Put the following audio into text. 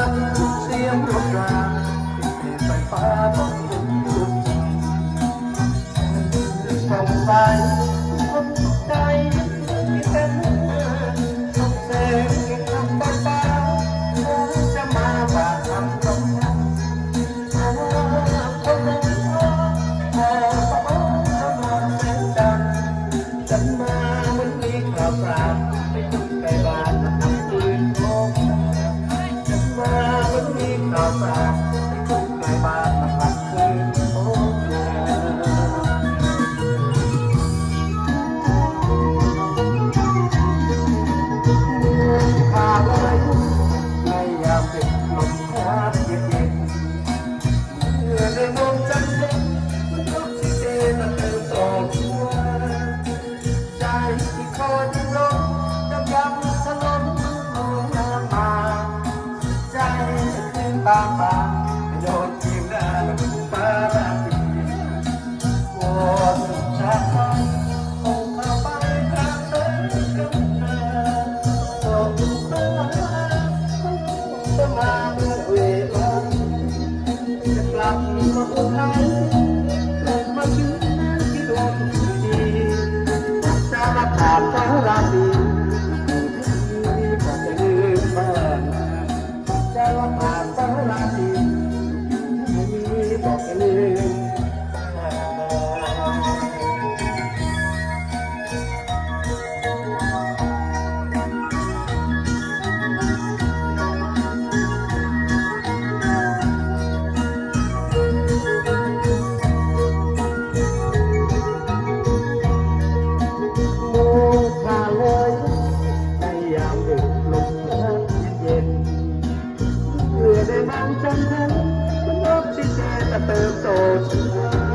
างเสียงรถรางที่ไฟฟ้าบอกคุณคุส่งไปพบใจที่เต็มส่งเสียงที่ทำตาตาจะมาบาดทำตรงนั้นคนนั้นพอประมาณประมาเส้นดำฉันมาวันนี้กลับกลับ back. tanpa Jodoh dan para Thank you. จำฉันมันรบที่เจตเติมโตฉัน